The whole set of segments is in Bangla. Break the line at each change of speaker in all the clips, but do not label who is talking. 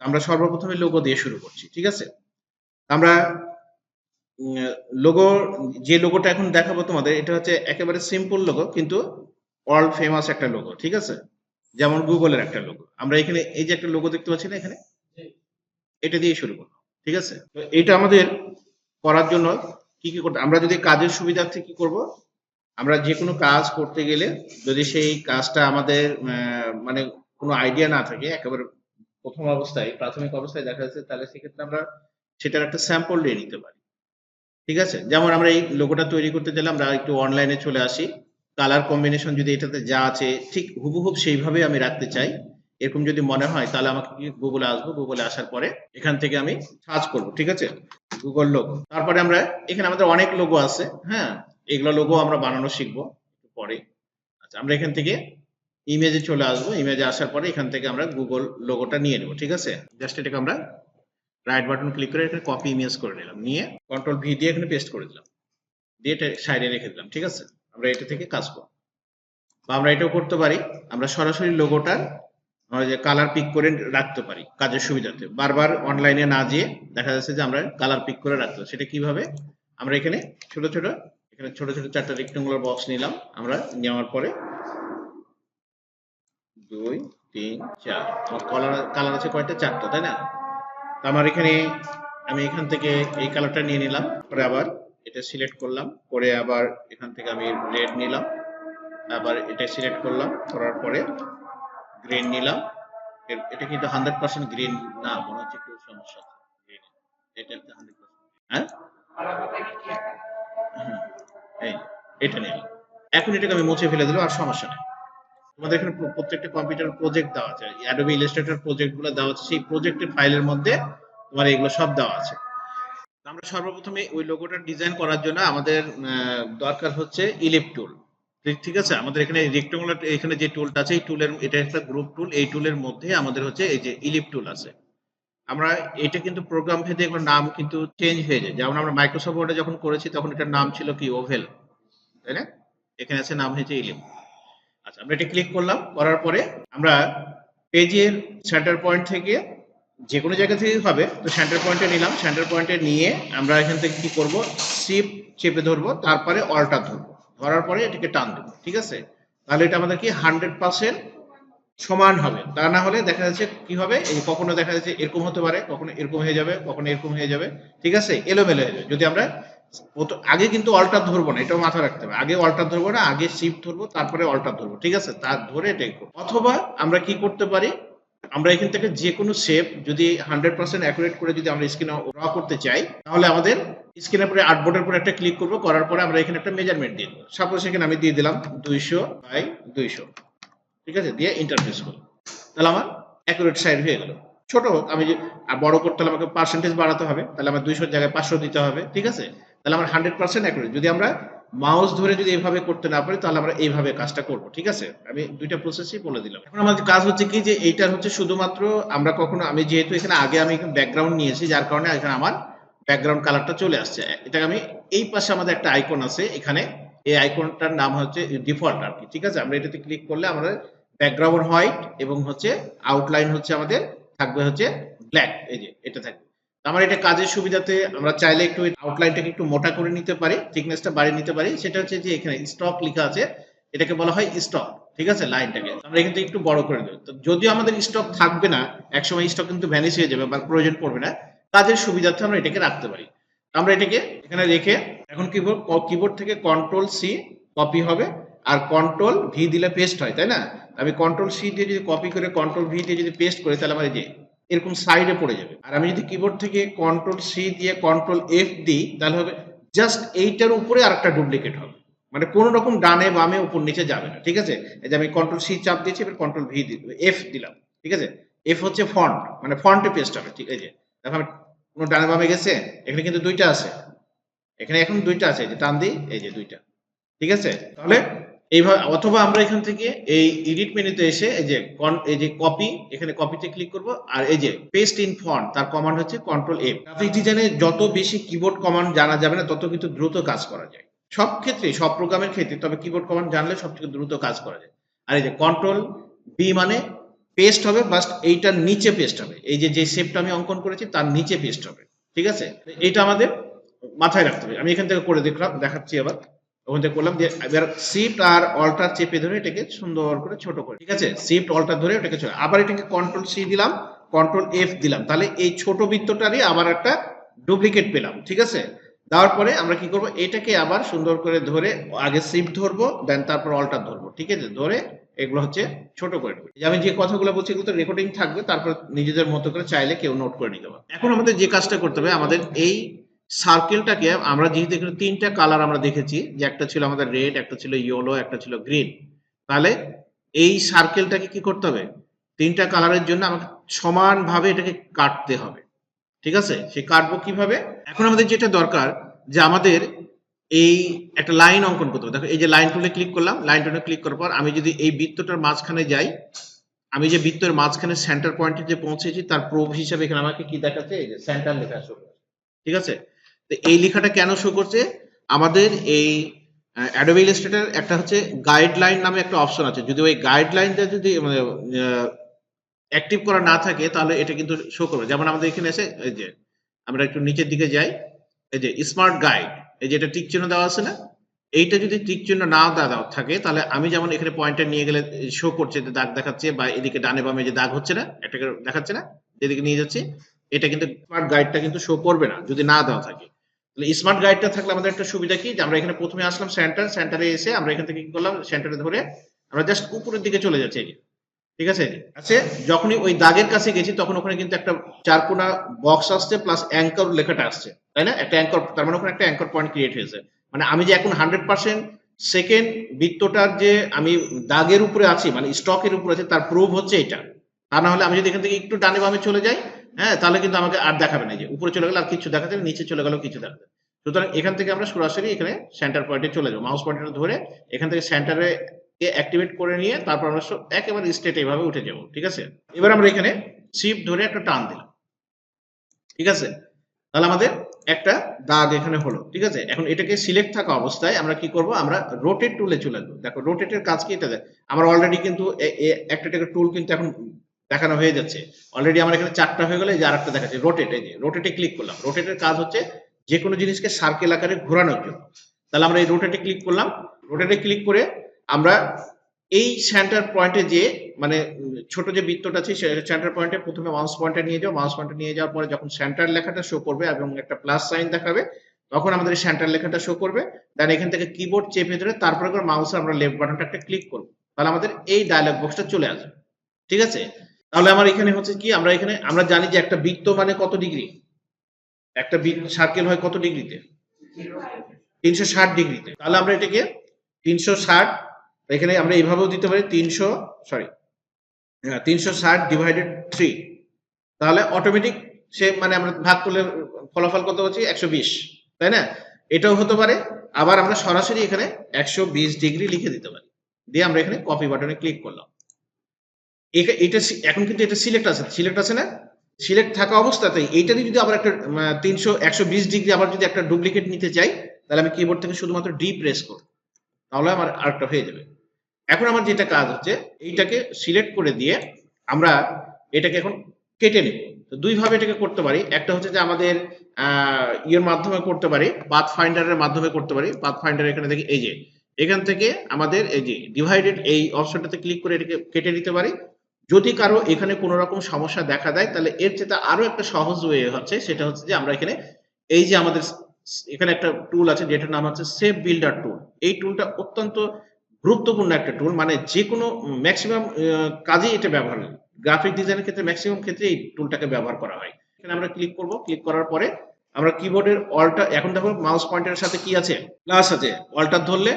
আমরা সর্বপ্রথমে লোগো দিয়ে শুরু করছি ঠিক আছে? আমরা লোগো যে লোগোটা এখন দেখাবো তোমাদের এটা হচ্ছে একেবারে সিম্পল লোগো কিন্তু ওয়ার্ল্ড ফেমাস একটা লোগো ঠিক আছে? যেমন গুগলের একটা লোগো আমরা এখানে এই যে একটা লোগো দেখতে পাচ্ছি না এখানে? এটা দিয়ে শুরু করব ঠিক আছে? তো এটা আমাদের করার জন্য কি কি করতে আমরা যদি কাজের সুবিধার্থে কি করব? আমরা যে কোনো কাজ করতে গেলে যদি সেই কাজটা আমাদের আহ, মানে কোনো আইডিয়া না থাকে একেবারে প্রথম অবস্থায়, প্রাথমিক অবস্থায় দেখা যাচ্ছে, তাহলে সেক্ষেত্রে আমরা সেটার একটা স্যাম্পল নিয়ে নিতে পারি। ঠিক আছে? যেমন আমরা এই লোগোটা তৈরি করতে গেলে আমরা একটু অনলাইনে চলে আসি। কালার কম্বিনেশন যদি এটাতে যা আছে, ঠিক হুবহুব সেইভাবে আমি রাখতে চাই। এরকম যদি মনে হয়, তাহলে আমাকে গুগলে আসব? গুগলে আসার পরে এখান থেকে আমি সার্চ করব, ঠিক আছে? গুগল লোগো তারপরে আমরা, এখানে আমাদের অনেক লোগো আছে হ্যাঁ? এগুলো লোগো আমরা বানানো শিখব পরে। আচ্ছা আমরা এখান থেকে ইমেজে চলে আসব। ইমেজে আসার পরে এখান থেকে আমরা গুগল লোগোটা নিয়ে নেব, ঠিক আছে? জাস্ট এটাকে আমরা রাইট বাটন ক্লিক করে এখানে কপি ইমেজ করে নিলাম। নিয়ে কন্ট্রোল ভি দিয়ে এখানে পেস্ট করে দিলাম। দিয়ে এটা সাইডে রেখে দিলাম, ঠিক আছে? আমরা এটা থেকে কাজ করব। বা আমরা এটাও করতে পারি। আমরা সরাসরি লোগোটার যে কালার পিক করে রাখতে পারি কাজের সুবিধাতে। বারবার অনলাইনে না যেয়ে দেখা যাচ্ছে যে আমরা কালার পিক করে রাখতে। সেটা কীভাবে? আমরা এখানে ছোট ছোট, এখানে ছোট ছোট চারটা রেক্টেঙ্গুলার বক্স নিলাম। আমরা নেওয়ার পরে দুই, তিন, চার। আমার কালার কালার আছে কয়টা চারটা, তাই না? আমার এখানে আমি এখান থেকে এই কালারটা নিয়ে নিলাম, পরে আবার এটা সিলেক্ট করলাম করে আবার এখান থেকে আমি রেড নিলাম, আবার এটা সিলেক্ট করলাম, করার পরে গ্রিন নিলাম। এটা কিন্তু হান্ড্রেড পার্সেন্ট গ্রিন না, মনে হচ্ছে একটু সমস্যা। এটা একটা হান্ড্রেড হ্যাঁ? এই, এটা নিলাম। এখন এটাকে আমি মুছে ফেলে দিলাম, আর সমস্যা নেই। তোমাদের এখানে প্রত্যেকটা কম্পিউটার প্রজেক্ট দেওয়া আছে। অ্যাডোবি ইলাস্ট্রেটর প্রজেক্টগুলো দেওয়া আছে। সেই প্রজেক্টের ফাইলের মধ্যে তোমার এগুলো সব দেওয়া আছে। আমরা সর্বপ্রথমে ওই লোগোটা ডিজাইন করার জন্য আমাদের দরকার হচ্ছে ইলিপ টুল ঠিক আছে? আমাদের এখানে রেক্টেঙ্গুলার এখানে যে টুলটা আছে, এই টুলের এটা একটা গ্রুপ টুল এই টুলের মধ্যে আমাদের হচ্ছে এই যে ইলিপ টুল আছে। আমরা এটা কিন্তু প্রোগ্রাম ভেদে এগুলোর নাম কিন্তু চেঞ্জ হয়ে যায়। যেমন আমরা মাইক্রোসফট ওয়ার্ডে যখন করেছি, তখন এটার নাম ছিল কি? ওভেল তাই না? এখানে আছে নাম হয়েছে ইলিপ আচ্ছা আমরা এটা ক্লিক করলাম, করার পরে আমরা পেজের সেন্টার পয়েন্ট থেকে যে কোনো জায়গা থেকে হবে, তো সেন্টার পয়েন্টে নিলাম। সেন্টার পয়েন্টে নিয়ে আমরা এখান থেকে কি করব? শিপ চেপে ধরবো, তারপরে অল্টার ধরবো। ধরার পরে এটাকে টান দেবো, ঠিক আছে? তাহলে এটা আমাদের কি হান্ড্রেড পার্সেন্ট সমান হবে। তা না হলে দেখা যাচ্ছে কি হবে? এই কখনো দেখা যাচ্ছে এরকম হতে পারে, কখনো এরকম হয়ে যাবে, কখনো এরকম হয়ে যাবে, ঠিক আছে? এলোমেলো হয়ে যাবে। যদি আমরা আগে কিন্তু অল্টার ধরবো না, এটাও মাথা রাখতে হবে। আগে অল্টার ধরবো না, আগে শিফট ধরবো, তারপরে অল্টার ধরবো, ঠিক আছে? তার ধরে করব। অথবা আমরা কি করতে পারি? আমরা এখান থেকে যে কোনো শেপ যদি হান্ড্রেড পার্সেন্ট অ্যাকুরেট করে যদি আমরা স্ক্রিনে ড্র করতে চাই, তাহলে আমাদের স্ক্রিনের পরে আর্টবোর্ডের পরে একটা ক্লিক করব, করার পরে আমরা এখানে একটা মেজারমেন্ট দিয়ে দেবো। সাপোজ এখানে আমি দিয়ে দিলাম দুইশো বাই দুইশো, ঠিক আছে? দিয়ে ইন্টারফেস করব। তাহলে আমার অ্যাকুরেট সাইড হয়ে গেল। ছোট হোক, আমি বড় করতে হলে আমাকে পার্সেন্টেজ বাড়াতে হবে, তাহলে আমার দুইশোর জায়গায় পাঁচশো দিতে হবে, ঠিক আছে? তাহলে আমার হান্ড্রেড পার্সেন্ট অ্যাকুরেট যদি আমরা মাউস ধরে যদি এইভাবে করতে না পারি, তাহলে আমরা এইভাবে কাজটা করব, ঠিক আছে? আমি দুইটা প্রসেসই বলে দিলাম। এখন আমাদের কাজ হচ্ছে কি যে, এইটার হচ্ছে শুধুমাত্র আমরা কখনো, আমি যেহেতু এখানে আগে আমি ব্যাকগ্রাউন্ড নিয়েছি, যার কারণে এখানে আমার ব্যাকগ্রাউন্ড কালারটা চলে আসছে। এটা আমি এই পাশে আমাদের একটা আইকন আছে, এখানে। এই আইকনটার নাম হচ্ছে ডিফল্ট আর কি, ঠিক আছে? আমরা এটাতে ক্লিক করলে আমাদের ব্যাকগ্রাউন্ড হোয়াইট এবং হচ্ছে আউটলাইন হচ্ছে আমাদের, থাকবে হচ্ছে ব্ল্যাক এই যে, এটা থাকবে। আমার এটা কাজের সুবিধাতে আমরা চাইলে একটু আউটলাইনটাকে একটু মোটা করে নিতে পারি থিকনেসটা বাড়িয়ে নিতে পারি। সেটা হচ্ছে যে এখানে স্টক লেখা আছে, এটাকে বলা হয় স্টক ঠিক আছে? লাইনটাকে আমরা থেকে একটু বড় করে দেবো। তো যদিও আমাদের স্টক থাকবে না, একসময় স্টক কিন্তু ভ্যানিশ হয়ে যাবে বা প্রয়োজন পড়বে না, কাজের সুবিধার্থে আমরা এটাকে রাখতে পারি। আমরা এটাকে এখানে রেখে এখন কিবোর্ড কিবোর্ড থেকে কন্ট্রোল সি কপি হবে, আর কন্ট্রোল ভি দিলে পেস্ট হয়, তাই না? আমি কন্ট্রোল সি দিয়ে যদি কপি করে কন্ট্রোল ভি দিয়ে যদি পেস্ট করি, তাহলে আমার এই যে এরকম সাইডে পড়ে যাবে। আর আমি যদি কিবোর্ড থেকে কন্ট্রোল সি দিয়ে কন্ট্রোল এফ দিই, তাহলে হবে জাস্ট এইটার উপরে আরেকটা ডুপ্লিকেট হবে। মানে কোন রকম ডানে বামে উপর নিচে যাবে না, ঠিক আছে? এই যে আমি কন্ট্রোল সি চাপ দিয়েছি, এবার কন্ট্রোল ভি এফ দিলাম, ঠিক আছে? এফ হচ্ছে ফন্ট মানে ফন্টে পেস্ট হবে, ঠিক আছে? দেখো আমি কোনো ডানে বামে গেছে, এখানে কিন্তু দুইটা আছে। এখানে এখন দুইটা আছে যে টান দিই, এই যে দুইটা, ঠিক আছে? তাহলে এইভাবে, অথবা আমরা এখান থেকে এই এডিট মেনুতে এসে এই যে এই যে কপি এখানে কপিতে ক্লিক করব, আর এই যে পেস্ট ইন ফন্ট তার কমান্ড হচ্ছে কন্ট্রোল এফ গ্রাফিক ডিজাইনে যত বেশি কিবোর্ড কমান্ড জানা যাবে না, তত কিন্তু দ্রুত কাজ করা যায়। সব ক্ষেত্রে, সব প্রোগ্রামের ক্ষেত্রে, তবে কিবোর্ড কমান্ড জানলে সব থেকে দ্রুত কাজ করা যায়। আর এই যে কন্ট্রোল বি মানে পেস্ট হবে বাস এইটার নিচে পেস্ট হবে। এই যে যে শেপটা আমি অঙ্কন করেছি, তার নিচে পেস্ট হবে। ঠিক আছে? এইটা আমাদের মাথায় রাখতে হবে। আমি এখান থেকে করে দেখলাম, দেখাচ্ছি আবার। ওখান করলাম দিয়ে এবার শিফট আর অল্টার চেপে ধরে এটাকে সুন্দর করে ছোট করে। ঠিক আছে? শিফট অল্টার ধরে এটাকে ছোট। আবার এটাকে কন্ট্রোল সি দিলাম কন্ট্রোল এফ দিলাম। তাহলে এই ছোট বৃত্তটারই আবার একটা ডুপ্লিকেট পেলাম। ঠিক আছে? দেওয়ার পরে আমরা কি করব? এটাকে আবার সুন্দর করে ধরে আগে শিফট ধরবো দেন তারপর অল্টার ধরবো। ঠিক আছে? ধরে এগুলো হচ্ছে ছোট করে যে আমি যে কথাগুলো বলছি, এগুলো তো রেকর্ডিং থাকবে। তারপর নিজেদের মতো করে চাইলে কেউ নোট করে নিতে পারে এখন আমাদের যে কাজটা করতে হবে, আমাদের এই সার্কেলটাকে আমরা যেহেতু এখানে তিনটা কালার আমরা দেখেছি, যে একটা ছিল আমাদের রেড, একটা ছিল ইয়েলো, একটা ছিল গ্রিন, তাহলে এই সার্কেলটাকে কি করতে হবে? তিনটা কালারের জন্য আমাকে সমানভাবে এটাকে কাটতে হবে, ঠিক আছে? সে কাটবো কীভাবে? এখন আমাদের যেটা দরকার, যে আমাদের এই একটা লাইন অঙ্কন করতে হবে। দেখো, এই যে লাইন টুলে ক্লিক করলাম, লাইন টুলে ক্লিক করার পর আমি যদি এই বৃত্তটার মাঝখানে যাই, আমি যে বৃত্তের মাঝখানে সেন্টার পয়েন্টে যে পৌঁছেছি, তার প্রোভ হিসাবে এখানে আমাকে কি দেখাচ্ছে? এই যে সেন্টার লেখা করছে ঠিক আছে? তো এই লেখাটা কেন শো করছে? আমাদের এই অ্যাডোবি ইলাস্ট্রেটর একটা হচ্ছে গাইডলাইন নামে একটা অপশন আছে। যদি ওই গাইডলাইনটা যদি মানে অ্যাক্টিভ করা না থাকে, তাহলে এটা কিন্তু শো করবে। যেমন আমাদের এখানে এসে, এই যে, আমরা একটু নিচের দিকে যাই, এই যে স্মার্ট গাইড এই যে, এটা টিক চিহ্ন দেওয়া আছে না? এইটা যদি টিক চিহ্ন না দেওয়া থাকে, তাহলে আমি যেমন এখানে পয়েন্টার নিয়ে গেলে শো করছে, যে দাগ দেখাচ্ছে, বা এদিকে ডানে বামে যে দাগ হচ্ছে না এটাকে দেখাচ্ছে না, যেদিকে নিয়ে যাচ্ছে, এটা কিন্তু স্মার্ট গাইডটা কিন্তু শো করবে না, যদি না দেওয়া থাকে। স্মার্ট গাইডটা থাকলে আমাদের একটা সুবিধা কি? যে আমরা এখানে প্রথমে আসলাম সেন্টার সেন্টারে এসে আমরা এখান থেকে কি করলাম? সেন্টারে ধরে আমরা জাস্ট উপরের দিকে চলে যাচ্ছি ঠিক আছে? আছে? যখনই ওই দাগের কাছে গেছি, তখন ওখানে কিন্তু একটা চারকোনা বক্স আসছে প্লাস অ্যাঙ্কর লেখাটা আসছে। তাই না? একটা অ্যাঙ্কর তার মানে ওখানে একটা অ্যাঙ্কর পয়েন্ট ক্রিয়েট হয়েছে। মানে আমি যে এখন হান্ড্রেড পার্সেন্ট সেকেন্ড বৃত্তটার যে আমি দাগের উপরে আছি মানে স্টকের উপরে আছে, তার প্রুফ হচ্ছে এটা। তা না হলে আমি যদি এখান থেকে একটু ডানে বামে চলে যাই হ্যাঁ তাহলে কিন্তু আমাকে আর দেখাবে না যে উপরে চলে গেলে আর কিছু দেখাতে নিচে চলে গেলেও কিছু দেখাতে সুতরাং এখান থেকে আমরা সরাসরি এখানে সেন্টার পয়েন্টে চলে যাব। মাউস পয়েন্টার ধরে এখান থেকে সেন্টারে অ্যাক্টিভেট করে নিয়ে তারপর আমরা একেবারে স্টেট এইভাবে উঠে যাব, ঠিক আছে? এবার আমরা এখানে শিফট ধরে একটা টান দিলাম, ঠিক আছে? তাহলে আমাদের একটা দাগ এখানে হলো, ঠিক আছে? এখন এটাকে সিলেক্ট থাকা অবস্থায় আমরা কি করব? আমরা রোটেট টুলে চলে যাব দেখো রোটেটের কাজ কি এটা আমার অলরেডি কিন্তু একটা টুল কিন্তু এখন দেখানো হয়ে যাচ্ছে। অলরেডি আমার এখানে চারটা হয়ে গেলে, এই যে আরেকটা দেখাচ্ছে। রোটেট এই যে রোটেটে ক্লিক করলাম। রোটেটের কাজ হচ্ছে যে কোনো জিনিসকে সার্কেল আকারে ঘোরানোর জন্য। তাহলে আমরা এই রোটেটে ক্লিক করলাম। রোটেটে ক্লিক করে আমরা এই সেন্টার পয়েন্টে যে মানে ছোট যে বৃত্তটা আছে সেন্টার পয়েন্টে প্রথমে মাউস পয়েন্টে নিয়ে যাও। মাউস পয়েন্টে নিয়ে যাওয়ার পরে যখন সেন্টার লেখাটা শো করবে এবং একটা প্লাস সাইন দেখাবে, তখন আমাদের সেন্টার লেখাটা শো করবে। দেন এখান থেকে কিবোর্ড চেপে ধরে তারপরে মাউসে আমরা লেফট বাটনটা একটা ক্লিক করব। তাহলে আমাদের এই ডায়লগ বক্সটা চলে আসবে। ঠিক আছে? তাহলে আমার এখানে হচ্ছে কি, আমরা এখানে, আমরা জানি যে একটা বৃত্ত মানে কত ডিগ্রি? একটা সার্কেল হয় কত ডিগ্রিতে? তিনশো ষাট ডিগ্রিতে। তাহলে আমরা এটাকে তিনশো ষাট, এখানে আমরা এইভাবেও দিতে পারি তিনশো সরি তিনশো ষাট ডিভাইডেড থ্রি তাহলে অটোমেটিক সে মানে আমরা ভাগ করলে ফলাফল কত হচ্ছে একশো বিশ, তাই না? এটাও হতে পারে, আবার আমরা সরাসরি এখানে একশো বিশ ডিগ্রি লিখে দিতে পারি। দিয়ে আমরা এখানে কপি বাটনে ক্লিক করলাম। এটা এখন কিন্তু এটা সিলেক্ট আছে সিলেক্ট আছে না? সিলেক্ট থাকা অবস্থাতেই এইটারই যদি আবার একটা তিনশো, একশো বিশ ডিগ্রি আবার যদি একটা ডুপ্লিকেট নিতে চাই, তাহলে আমি কিবোর্ড থেকে শুধুমাত্র ডি প্রেস করব। তাহলে আমার আরেকটা হয়ে যাবে। এখন আমার যেটা কাজ হচ্ছে, এইটাকে সিলেক্ট করে দিয়ে আমরা এটাকে এখন কেটে নেব। তো দুই ভাবে এটাকে করতে পারি। একটা হচ্ছে যে আমাদের ইয়ের মাধ্যমে করতে পারি পাথ ফাইন্ডারের মাধ্যমে করতে পারি। পাথ ফাইন্ডার এখানে দেখি, এই যে, এখান থেকে আমাদের এই যে ডিভাইডেড এই অপশনটাতে ক্লিক করে এটাকে কেটে নিতে পারি। যদি কারও এখানে কোনো রকম সমস্যা দেখা দেয়, তাহলে এর চেয়ে আরও একটা সহজ ওয়ে হচ্ছে, সেটা হচ্ছে যে আমরা এখানে এই যে আমাদের এখানে একটা টুল আছে যেটার নাম হচ্ছে সেভ বিল্ডার টুল এই টুলটা অত্যন্ত গুরুত্বপূর্ণ একটা টুল মানে যে কোনো ম্যাক্সিমাম কাজেই এটা ব্যবহার গ্রাফিক ডিজাইনের ক্ষেত্রে ম্যাক্সিমাম ক্ষেত্রে এই টুলটাকে ব্যবহার করা হয়। এখানে আমরা ক্লিক করব ক্লিক করার পরে আমরা কিবোর্ডের অল্টার এখন দেখো মাউস পয়েন্টারের সাথে কি আছে? প্লাস আছে অল্টার ধরলে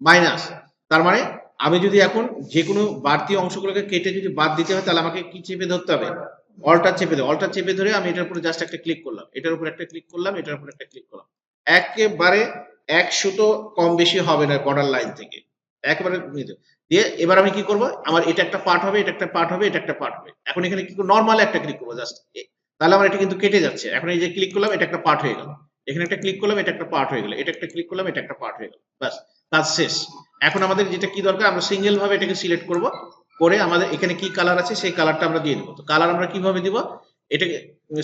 মাইনাস তার মানে আমি যদি এখন যে কোনো বাড়তি অংশগুলোকে কেটে যদি বাদ দিতে হয়, তাহলে আমাকে কি চেপে ধরতে হবে? অল্টার চেপে ধরে অল্টার চেপে ধরে আমি এটার উপরে জাস্ট একটা ক্লিক করলাম। এটার উপর একটা ক্লিক করলাম, এটার উপর একটা ক্লিক করলাম। একেবারে এক সুতো কম বেশি হবে না বর্ডার লাইন থেকে। একেবারে দিয়ে এবার আমি কি করব? আমার এটা একটা পার্ট হবে, এটা একটা পার্ট হবে, এটা একটা পার্ট হবে। এখন এখানে কি নর্মাল একটা ক্লিক করব জাস্ট তাহলে আমার এটা কিন্তু কেটে যাচ্ছে। এখন এই যে ক্লিক করলাম, এটা একটা পার্ট হয়ে গেল। এখানে একটা ক্লিক করলাম, এটা একটা পার্ট হয়ে গেল। এটা একটা ক্লিক করলাম, এটা একটা পার্ট হয়ে গেল। বাস কাজ শেষ। এখন আমাদের যেটা কি দরকার, আমরা সিঙ্গেল ভাবে এটাকে সিলেক্ট করব, করে আমাদের এখানে কি কালার আছে সেই কালারটা আমরা দিয়ে দিব। তো কালার আমরা কীভাবে দিব? এটাকে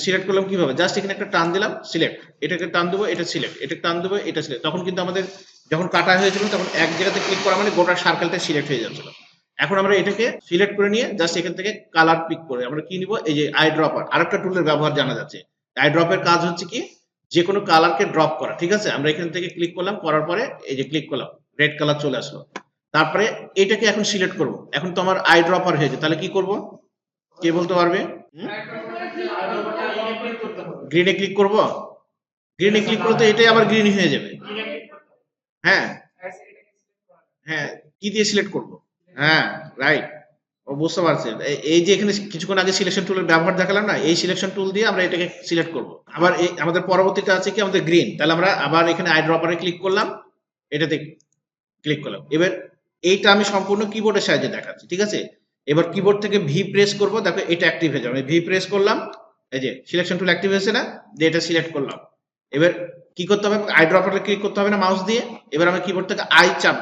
সিলেক্ট করলাম কীভাবে? জাস্ট এখানে একটা টান দিলাম সিলেক্ট এটাকে টান দেবো, এটা সিলেক্ট এটা টান দেবো, এটা সিলেক্ট তখন কিন্তু আমাদের যখন কাটা হয়েছিল, তখন এক জায়গাতে ক্লিক করা মানে গোটা সার্কেলটা সিলেক্ট হয়ে যাচ্ছিল। এখন আমরা এটাকে সিলেক্ট করে নিয়ে জাস্ট এখান থেকে কালার পিক করে আমরা কি নিব? এই যে আই ড্রপার আরেকটা টুলের ব্যবহার জানা যাচ্ছে। আই ড্রপের কাজ হচ্ছে কি? যে কোনো কালারকে ড্রপ করা, ঠিক আছে? আমরা এখান থেকে ক্লিক করলাম, করার পরে এই যে ক্লিক করলাম। রেড কালার চলে আসলো। তারপরে এটাকে এখন সিলেক্ট করব। এখন তো আমার আই ড্রপার হয়েছে তাহলে কি করব? কে বলতে পারবে? গ্রিনে ক্লিক করব? গ্রিনে ক্লিক করতে এটাই আবার গ্রিন হয়ে যাবে। হ্যাঁ? হ্যাঁ কি দিয়ে সিলেক্ট করব? হ্যাঁ রাইট ও বুঝতে পারছেন এই- যে এখানে কিছুক্ষণ আগে সিলেকশন টুলের ব্যবহার দেখালাম না, এই সিলেকশন টুল দিয়ে আমরা এটাকে সিলেক্ট করব। আবার আমাদের পরবর্তীটা আছে কি? আমাদের গ্রিন তাহলে আমরা আবার এখানে আই ড্রপারে ক্লিক করলাম। এটাতে ক্লিক করলাম। এবার এইটা আমি সম্পূর্ণ কিবোর্ডের সাহায্যে দেখাচ্ছি, ঠিক আছে? এবার কিবোর্ড থেকে ভি প্রেস করব, দেখো এটা অ্যাক্টিভ হয়ে যাবে। ভি প্রেস করলাম, এই যে সিলেকশন টুল অ্যাক্টিভ হয়েছে না? দিয়ে এটা সিলেক্ট করলাম। এবার কি করতে হবে? আই ড্রপারে ক্লিক করতে হবে না মাউস দিয়ে? এবার আমি কিবোর্ড থেকে আই চাপ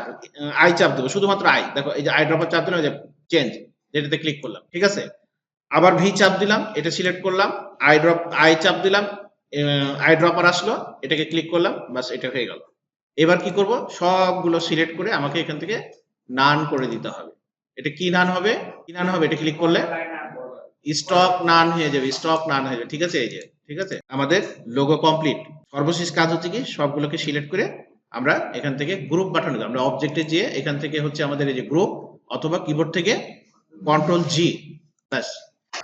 আই চাপ দেবো, শুধুমাত্র আই দেখো, এই যে আই ড্রপার চাপ দিলাম যে চেঞ্জ যেটাতে ক্লিক করলাম, ঠিক আছে? আবার ভি চাপ দিলাম, এটা সিলেক্ট করলাম আই ড্রপ আই চাপ দিলাম আই ড্রপার আসলো, এটাকে ক্লিক করলাম বাস এটা হয়ে গেল। এবার কি করব? সবগুলো সিলেক্ট করে আমাকে এখান থেকে নান করে দিতে হবে। এটা কি নান হবে? কি নান হবে? এটা ক্লিক করলে স্টক নান হয়ে যাবে স্টক নান হয়ে যাবে, ঠিক আছে? এই যে, ঠিক আছে? আমাদের লোগো কমপ্লিট সর্বশেষ কাজ হচ্ছে কি? সবগুলোকে সিলেক্ট করে আমরা এখান থেকে গ্রুপ বাটনে আমরা অবজেক্টে যেয়ে এখান থেকে হচ্ছে আমাদের এই যে গ্রুপ অথবা কিবোর্ড থেকে কন্ট্রোল জি ব্যাস।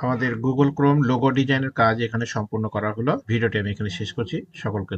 আমাদের গুগল ক্রোম লোগো ডিজাইনের কাজ এখানে সম্পূর্ণ করা হলো। ভিডিওটি আমি এখানে শেষ করছি। সকলকে।